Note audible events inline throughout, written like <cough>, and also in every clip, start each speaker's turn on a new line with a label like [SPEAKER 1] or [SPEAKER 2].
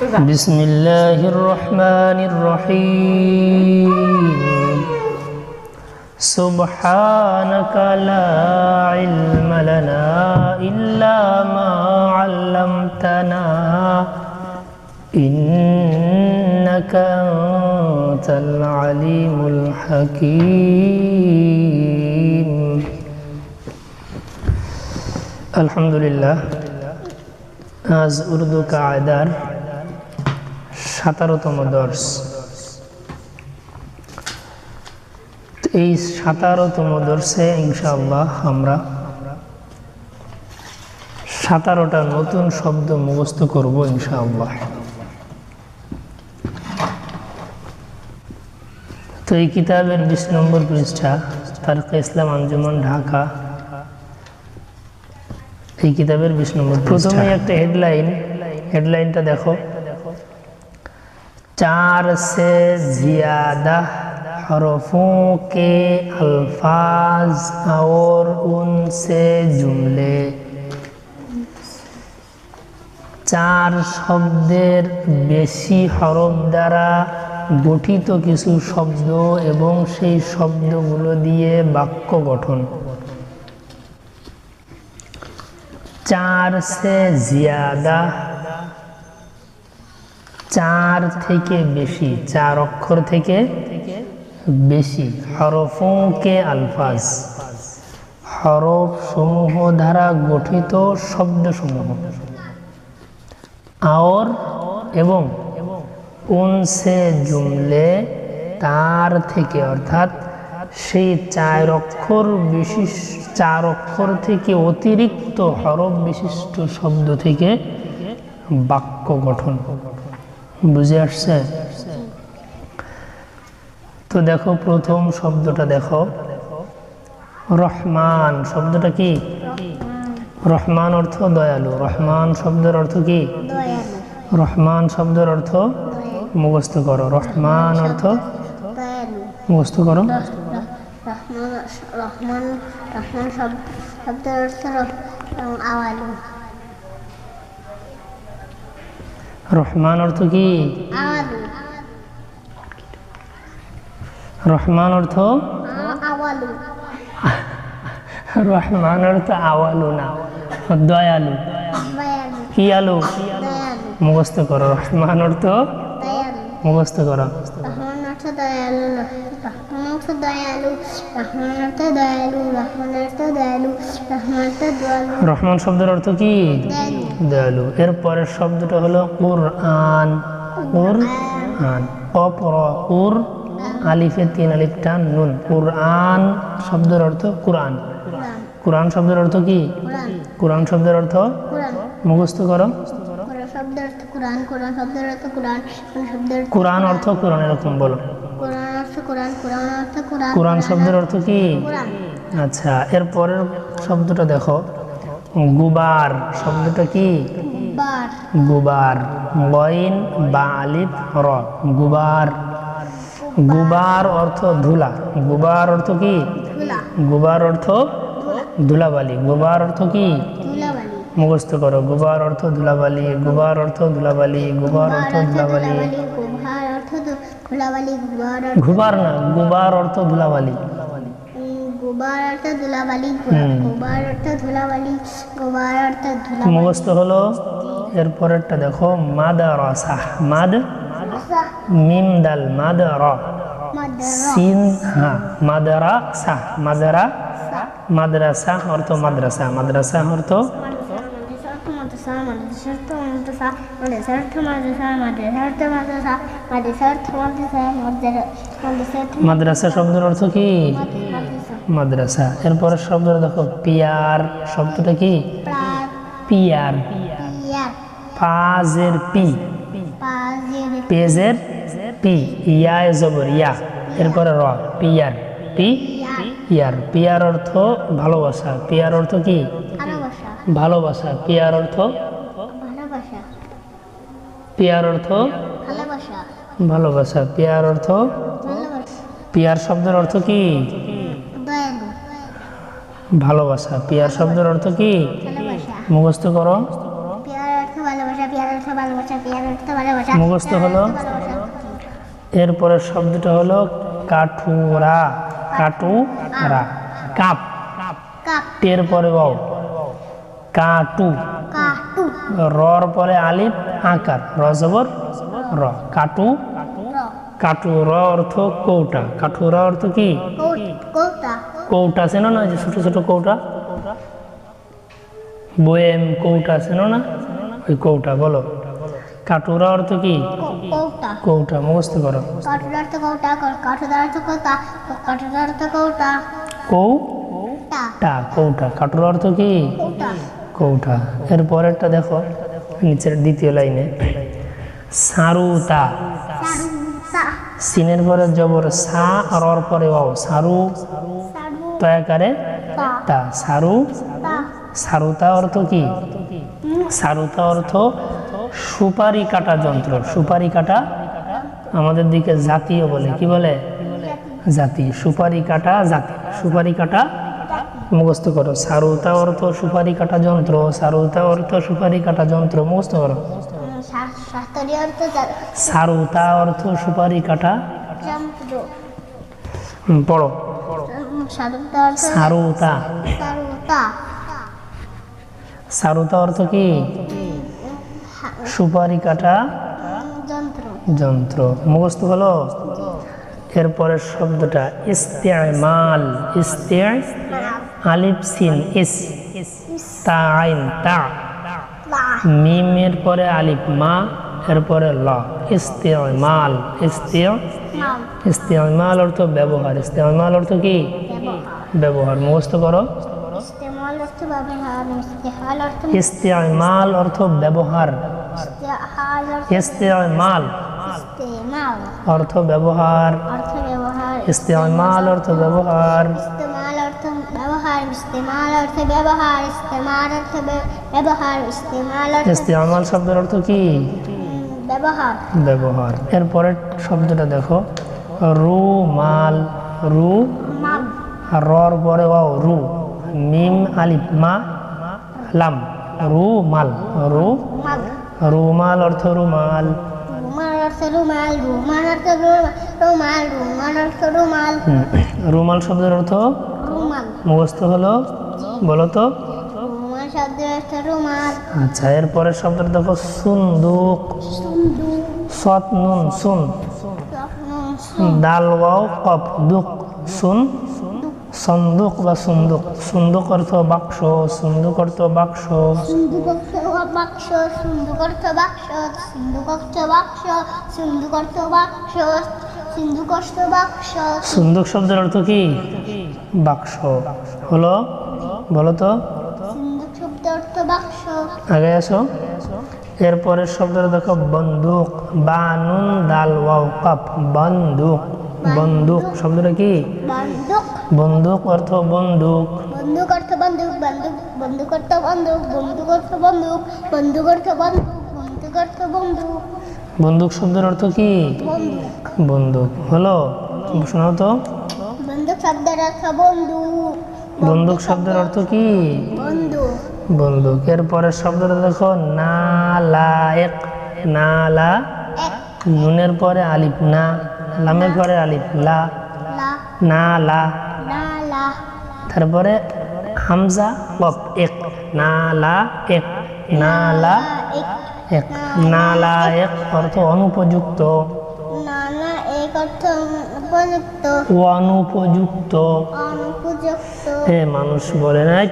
[SPEAKER 1] بسم الله الرحمن الرحيم سبحانك لا علم لنا إلا ما علمتنا إنك أنت العليم الحكيم الحمد لله আজ উর্দু কায়দার সাতারোতম দর্শ। এই সাতারোতম দর্শে ইনশাআল্লাহ আমরা সাতারোটা নতুন শব্দ মুখস্থ করব ইনশাআল্লাহ। তো এই কিতাবের বিশ নম্বর পৃষ্ঠা, তারকা ইসলাম আঞ্জুমান, ঢাকা। এই কিতাবের বিশ নম্বর প্রথমে একটা হেডলাইন হেডলাইনটা দেখো। চার সে জিয়াদা हरफों के अल्फाज और उनसे जुमले চার শব্দের বেশি হরফ দ্বারা গঠিত কিছু শব্দ এবং সেই শব্দগুলো দিয়ে বাক্য গঠন চার সে জিয়াদা চার থেকে বেশি, চার অক্ষর থেকে বেশি। হরফকে আলফাজ। হরফ সমূহ দ্বারা গঠিত শব্দ সমূহ আওর এবং উনসে জুমলে তার থেকে, অর্থাৎ সেই চার অক্ষর বিশিষ্ট, চার অক্ষর থেকে অতিরিক্ত হরফ বিশিষ্ট শব্দ থেকে বাক্য গঠন। বুঝে আসছে? তো দেখো, প্রথম শব্দটা দেখো। রহমান, শব্দটা কি? রহমান অর্থ দয়ালু। রহমান শব্দের অর্থ কি? রহমান শব্দের অর্থ মুখস্থ করো। রহমান অর্থ মুখস্থ করো।
[SPEAKER 2] রহমান রহমান শব্দের অর্থ
[SPEAKER 1] রহমান অর্থ কি? রহমান অর্থ? রহমান অর্থ আওয়ালু না, দয়ালু। কি আলু? মুখস্থ করো, রহমান অর্থ? মুখস্থ করো
[SPEAKER 2] রহমান অর্থ দয়ালু রহমান অর্থ দয়ালু রহমান অর্থ দয়ালু রহমান অর্থ দয়ালু রহমান অর্থ দয়ালু
[SPEAKER 1] রহমান শব্দের অর্থ কি?
[SPEAKER 2] দয়ালু
[SPEAKER 1] এর পরের শব্দটা হলো কুরআন। কুরআন। অপর কুর আলিফে তিন আলিফ টান নুন। কুরআন শব্দের অর্থ কুরআন।
[SPEAKER 2] কোরআন।
[SPEAKER 1] শব্দের অর্থ কি?
[SPEAKER 2] কোরআন।
[SPEAKER 1] শব্দের অর্থ? মুখস্থ করো।
[SPEAKER 2] কোরআন শব্দের অর্থ কোরআন কোরআন শব্দের অর্থ কোরআন কোরআন।
[SPEAKER 1] অর্থ কোরআন এরকম বলো।
[SPEAKER 2] কোরআন
[SPEAKER 1] শব্দের অর্থ কি? আচ্ছা এর পরের শব্দটা দেখো। গুবার শব্দটা কি?
[SPEAKER 2] বার
[SPEAKER 1] গুবার। গইন বা আলিফ র। গুবার। গুবার অর্থ ধুলা। গুবার অর্থ কি? গুবার অর্থ ধুলাবালি। গুবার অর্থ কি? মুখস্থ করো। গুবার অর্থ ধুলাবালি। গুবার অর্থ ধুলাবালি। গুবার অর্থ ধুলাবালি। ঘুবার না গুবার অর্থ ধুলাবালি। হলো দেখো হা সাহ মাদ্রাসা অর্থ মাদ্রাসা। মাদ্রাসা অর্থ
[SPEAKER 2] মাদ্রাসা মাদ্রাসার্থ মাদ্রাসা মাদ্রাসার্থ মাদ্রাসা মাদ্রাসার্থ মাদ্রাসা মাদ্রাসার্থ মাদ্রাসা
[SPEAKER 1] শব্দের অর্থ কি?
[SPEAKER 2] মাদ্রাসা।
[SPEAKER 1] এরপরের শব্দ দেখো পিয়ার শব্দটা কি? পিয়ার পাজের পি।
[SPEAKER 2] পেজের
[SPEAKER 1] পি। ইয়া জবর ইয়া। এরপরে র পিয়ার পি? পিয়ার পিয়ার অর্থ ভালোবাসা। পিয়ার অর্থ কি?
[SPEAKER 2] ভালোবাসা।
[SPEAKER 1] পিয়ার অর্থ পিয়ার অর্থ?
[SPEAKER 2] ভালোবাসা।
[SPEAKER 1] পিয়ার অর্থ? পিয়ার শব্দের অর্থ কি? ভালোবাসা। পিয়ার শব্দের অর্থ কি? মুখস্থ করো। মুখস্থ হলো? এরপরের শব্দটা হলো কাঠুরা। কাটুরা কাপ।
[SPEAKER 2] কাপ।
[SPEAKER 1] টের পরে কাটু।
[SPEAKER 2] কাটু।
[SPEAKER 1] রর পরে আলিফ। আকার। র জবর র। কাটু
[SPEAKER 2] র
[SPEAKER 1] কাটু র অর্থ কৌটা। কাঠুরা অর্থ কি?
[SPEAKER 2] কোট। কৌটা
[SPEAKER 1] চেনো না যে ছোট ছোট কৌটা? বয়েম কৌটা চেনো না ওই কৌটা বলো। কাটুরা অর্থ কি?
[SPEAKER 2] কৌটা।
[SPEAKER 1] মুখস্থ করো।
[SPEAKER 2] কোটা কোটা কৌটা
[SPEAKER 1] কৌটা কাটুর অর্থ কি?
[SPEAKER 2] কৌটা।
[SPEAKER 1] এর পরেরটা দেখো। নিচের দ্বিতীয় লাইনে। সারুতা। সিনের পরে জবর সা আর অর পরে ওয়াও। সারু তয়াকারে
[SPEAKER 2] তা
[SPEAKER 1] সারু সারুতা অর্থ কি? সারুতা অর্থ সুপারি কাটা যন্ত্র। সুপারি কাটা আমাদের দিকে জাতীয় বলে। কি বলে? জাতি সুপারি কাটা জাতি সুপারি কাটা মুখস্থ করো। সারুতা অর্থ সুপারি কাটা যন্ত্র, সারুতা অর্থ সুপারি কাটা যন্ত্র, মুখস্থ করো। সারুতা অর্থ সুপারি কাটা পড়ো।
[SPEAKER 2] সারুতা।
[SPEAKER 1] সারুতা অর্থ কি? সুপারি কাটা
[SPEAKER 2] যন্ত্র।
[SPEAKER 1] মুখস্থ হলো এরপরের শব্দটা ইস্তেমাল। ইস্তে আলিফ সিন ইস তা আইন তা। মিমের পরে আলিফ মা এরপরে ল। ইস্তেমাল ইস্তেমাল অর্থ ব্যবহার। ইস্তেমাল অর্থ কি?
[SPEAKER 2] ব্যবহার।
[SPEAKER 1] মুখস্থ করো।
[SPEAKER 2] ইস্তেমাল অর্থ ব্যবহার
[SPEAKER 1] ইস্তেমাল অর্থ ব্যবহার। ইস্তেমাল অর্থ ব্যবহার। ইস্তেমাল অর্থ ব্যবহার
[SPEAKER 2] ইস্তেমাল অর্থ ব্য- ব্যবহার ইস্তেমাল
[SPEAKER 1] শব্দের অর্থ কি?
[SPEAKER 2] ব্যবহার।
[SPEAKER 1] ব্যবহার। এরপরের শব্দটা দেখো। রু মাল রু রর পরে ওয়াও রু। মিম আলিফ মা লাম। রু মাল। রু রুমাল অর্থ রুমাল
[SPEAKER 2] রুমাল
[SPEAKER 1] শব্দের অর্থ মুখস্থ হলো বলো তো।
[SPEAKER 2] রুমাল শব্দের অর্থ রুমাল
[SPEAKER 1] আচ্ছা শব্দটা দেখো সুন্দুক।
[SPEAKER 2] সুন্দু
[SPEAKER 1] সৎ নুন সুন। দাল ওয়াও কপ দুক সুন। সন্দুক বা সুন্দুক। সুন্দুক অর্থ বাক্স সুন্দুক অর্থ বাক্স।
[SPEAKER 2] সিন্ধুক অর্থ বাক্স সিন্ধুক অর্থ বাক্স সিন্ধুক অর্থ বাক্স সিন্ধুক অর্থ বাক্স।
[SPEAKER 1] সুন্দুক শব্দের অর্থ কি? বাক্স। হলো বলো তো।
[SPEAKER 2] শব্দ
[SPEAKER 1] আগে আসো। এরপরের শব্দটা দেখো বন্দুক। বানুন দাল ওয়াও কাপ। বন্দুক। বন্দুক। শব্দটা কি?
[SPEAKER 2] বন্দুক।
[SPEAKER 1] অর্থ বন্দুক।
[SPEAKER 2] বন্দুক অর্থ বন্দুক বন্দুক বন্দুক অর্থ বন্দুক বন্দুক অর্থ বন্দুক বন্দুক অর্থ বন্দুক বন্দুক অর্থ বন্দুক।
[SPEAKER 1] বন্দুক শব্দের অর্থ কি?
[SPEAKER 2] বন্দুক।
[SPEAKER 1] হলো শোনাও তো।
[SPEAKER 2] শব্দের অর্থ বন্দুক।
[SPEAKER 1] বন্দুক শব্দের অর্থ কি?
[SPEAKER 2] বন্দুক।
[SPEAKER 1] বন্দুক। এরপরের শব্দটা দেখো নালায়েক নালা নুনের পরে আলিফ না। লামের পরে আলিফ লা। না লা। তারপরে হামজা কপ এক না লা এক না লা
[SPEAKER 2] এক
[SPEAKER 1] এক না লা এক অর্থ অনুপযুক্ত।
[SPEAKER 2] নানা এক অর্থ
[SPEAKER 1] অনুপযুক্ত।
[SPEAKER 2] অনুপযুক্ত।
[SPEAKER 1] এ মানুষ বলে নাই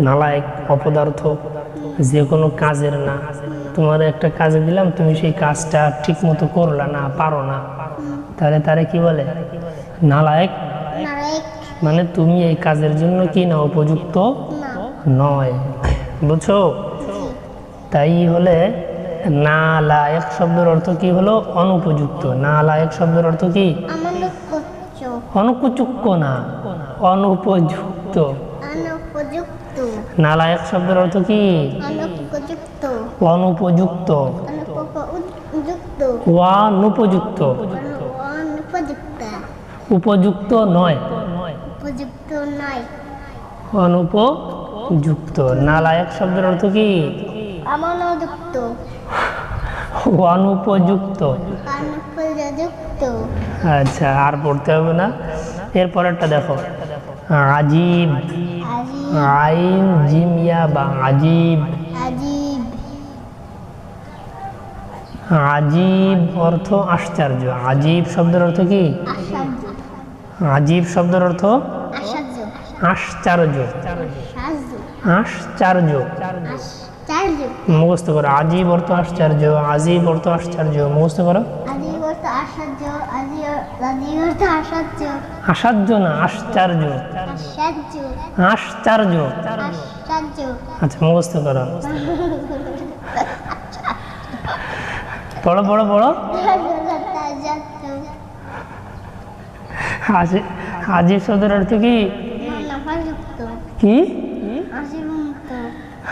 [SPEAKER 1] নালায়ক অপদার্থ যে কোনো কাজের না। তোমার একটা কাজে দিলাম তুমি সেই কাজটা ঠিক মতো করলা না পারো না। তাহলে তারে কি বলে? নালায়ক? মানে তুমি এই কাজের জন্য কি না উপযুক্ত? নয়। বুঝছ? তাই হলে না লায়ক শব্দের অর্থ কি হলো? অনুপযুক্ত। না লায়ক শব্দের অর্থ কি? অনুপযুক্ত না অনুপযুক্ত।
[SPEAKER 2] অনুপযুক্ত।
[SPEAKER 1] নালায়ক শব্দের অর্থ কি?
[SPEAKER 2] অনুপযুক্ত।
[SPEAKER 1] অনুপযুক্ত।
[SPEAKER 2] অনুপযুক্ত।
[SPEAKER 1] অনুপযুক্ত।
[SPEAKER 2] অনুপযুক্ত।
[SPEAKER 1] উপযুক্ত নয়।
[SPEAKER 2] উপযুক্ত নয়।
[SPEAKER 1] অনুপযুক্ত। নালায়ক শব্দের অর্থ কি? অনুপযুক্ত আচ্ছা আর পড়তে হবে না? এরপরেরটা দেখো। আজিব। আইন জিমিয়া বা আজিব।
[SPEAKER 2] আজিব।
[SPEAKER 1] অর্থ আশ্চর্য। আজিব শব্দের অর্থ কি? আজিব শব্দের অর্থ?
[SPEAKER 2] আশ্চর্য।
[SPEAKER 1] আশ্চর্য। মুখস্থ করো আজিব অর্থ আশ্চর্য আজিব অর্থ আশ্চর্য মুখস্থ করো
[SPEAKER 2] আশ্চর্য
[SPEAKER 1] না আশ্চর্য
[SPEAKER 2] আশ্চর্য
[SPEAKER 1] আচ্ছা মুখস্থ করো পড়ো পড়ো পড়ো আজি আজিব শব্দের অর্থ কি কি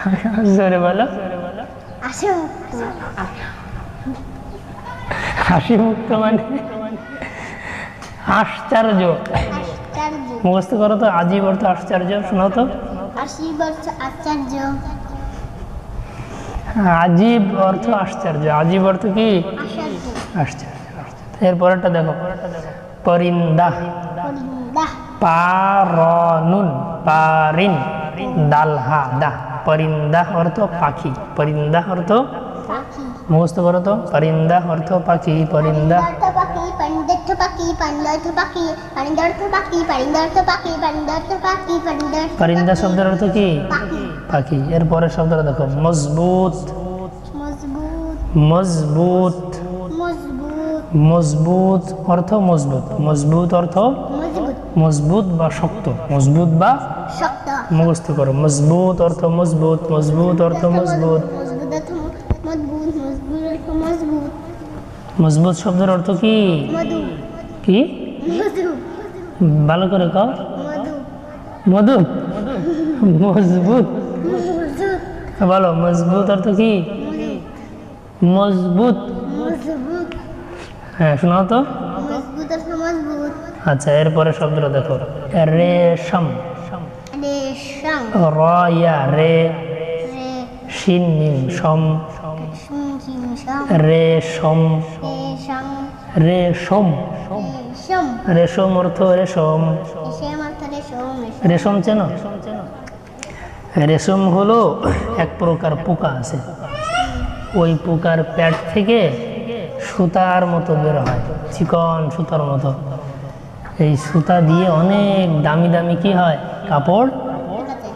[SPEAKER 1] <laughs> জোরে বলো। হাসি মুক্ত। মানে? আশ্চর্য। মুখস্থ করো তো আজিব অর্থ আশ্চর্য শোনাও তো।
[SPEAKER 2] আশ্চর্য।
[SPEAKER 1] আজিব অর্থ আশ্চর্য। আজিব অর্থ কি?
[SPEAKER 2] আশ্চর্য।
[SPEAKER 1] এরপরেরটা দেখো। পরিন্দা। পারনুন পারিন দালহা দা পরিন্দা অর্থ পাখি। পরিন্দা অর্থ মুখস্থ করো তো। পরিন্দা। অর্থ পাখি পরিন্দা পরিন্দা শব্দের অর্থ কি?
[SPEAKER 2] পাখি।
[SPEAKER 1] পাখি। এরপরের শব্দটা দেখো। মজবুত।
[SPEAKER 2] মজবুত।
[SPEAKER 1] মজবুত অর্থ মজবুত। মজবুত অর্থ
[SPEAKER 2] মজবুত।
[SPEAKER 1] মজবুত বা শক্ত। মজবুত বা
[SPEAKER 2] শক্ত।
[SPEAKER 1] মুখস্থ করো। মজবুত অর্থ মজবুত মজবুত অর্থ মজবুত।
[SPEAKER 2] মজবুত
[SPEAKER 1] শব্দের অর্থ কি? কি? ভালো করে কও।
[SPEAKER 2] মধু।
[SPEAKER 1] মজবুত। বলো মজবুত অর্থ কি? মজবুত। হ্যাঁ শোনাও তো। আচ্ছা এরপরে শব্দটা দেখো। রেশম। রয়া রে।
[SPEAKER 2] রে।
[SPEAKER 1] শিন মিম সম।
[SPEAKER 2] শুম শিম শম
[SPEAKER 1] রেশম
[SPEAKER 2] রেশম
[SPEAKER 1] রেশম অর্থ রেশম
[SPEAKER 2] রেশম রেশম
[SPEAKER 1] রেশম হলো এক প্রকার পোকা আছে। ওই পোকার প্যাট থেকে সুতার মতো বের হয়। চিকন সুতার মতো। এই সুতা দিয়ে অনেক দামি দামি কি হয়? কাপড়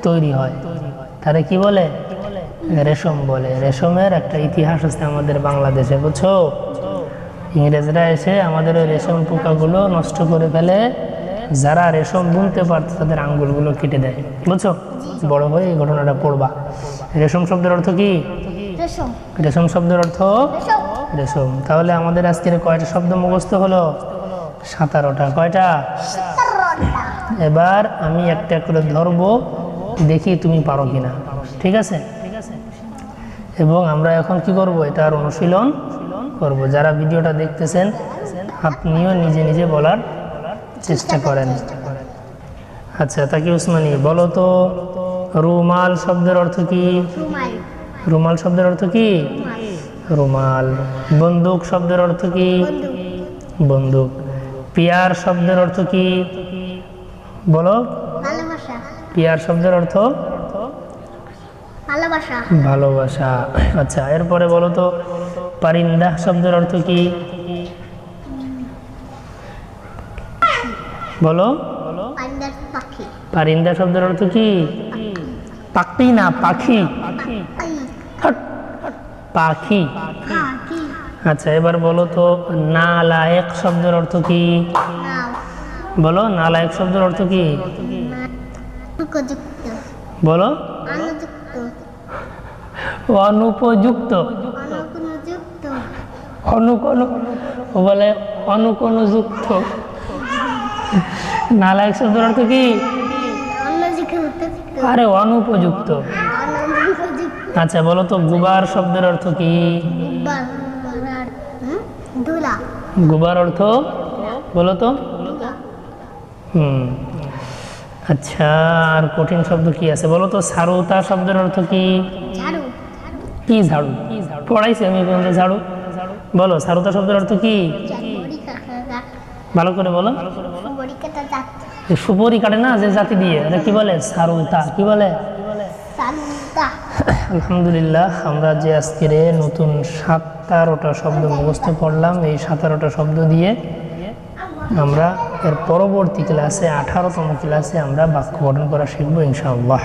[SPEAKER 1] তৈরি হয়। তারে কি বলে? রেশম বলে। রেশমের একটা ইতিহাস আছে আমাদের বাংলাদেশে বুঝছ? ইংরেজরা এসে আমাদের ওই রেশম পোকাগুলো নষ্ট করে ফেলে। যারা রেশম বুনতে পারত তাদের আঙ্গুলগুলো কেটে দেয় বুঝছ? বড় হয়ে এই ঘটনাটা পড়বা। রেশম শব্দের অর্থ কি?
[SPEAKER 2] রেশম।
[SPEAKER 1] রেশম শব্দের অর্থ?
[SPEAKER 2] রেশম।
[SPEAKER 1] রেশম। তাহলে আমাদের আজকের কয়টা শব্দ মুখস্থ হলো? সাতারোটা। কয়টা? এবার আমি একটা করে ধরবো। দেখি তুমি পারো কিনা। ঠিক আছে? এবং আমরা এখন কি করব? এটার অনুশীলন করব। যারা ভিডিওটা দেখতেছেন, আপনিও নিজে নিজে বলার চেষ্টা করেন। আচ্ছা তাকে উসমানি, বলো তো, রুমাল শব্দের অর্থ কি?
[SPEAKER 2] রুমাল
[SPEAKER 1] শব্দের অর্থ কি? রুমাল। বন্দুক শব্দের অর্থ কি? বন্দুক। পিয়ার শব্দের অর্থ কি? বলো। পিয়ার শব্দের অর্থ?
[SPEAKER 2] ভালোবাসা।
[SPEAKER 1] ভালোবাসা। আচ্ছা এরপরে বলো তো পারিন্দা শব্দের অর্থ কি? বলো। পারিন্দা শব্দের অর্থ কি? পাখি না পাখি। পাখি। আচ্ছা এবার বলো তো নালায়েক শব্দের অর্থ কি? বলো নালায়েক শব্দের অর্থ কি?
[SPEAKER 2] উপযুক্ত
[SPEAKER 1] বলো।
[SPEAKER 2] অনুযুক্ত
[SPEAKER 1] অনুপযুক্ত।
[SPEAKER 2] অনুপযুক্ত।
[SPEAKER 1] অনুকোন বলে অনুকোনযুক্ত নালায়েক শব্দের অর্থ কি? আরে অনুপযুক্ত।
[SPEAKER 2] অনুপযুক্ত
[SPEAKER 1] আচ্ছা বলো তো গুবার শব্দের অর্থ কি? গুবার অর্থ? বলো তো। হুম। আচ্ছা আর কঠিন শব্দ কি আছে? বলো তো সারুতা শব্দের অর্থ কি? কি ঝাড়ু? পড়াইছি আমি পর্যন্ত ঝাড়ু। বলো সারুতা শব্দের অর্থ কি? ভালো করে বলো। সুপরি কাটে না যে জাতি দিয়ে এটা কি বলে? সারুতা কি বলে? আলহামদুলিল্লাহ আমরা যে আজকের নতুন সাতারোটা শব্দ মুখস্থ করলাম এই সাতারোটা শব্দ দিয়ে আমরা এর পরবর্তী ক্লাসে আঠারোতম ক্লাসে আমরা বাক্য গঠন করা শিখব ইনশাআল্লাহ।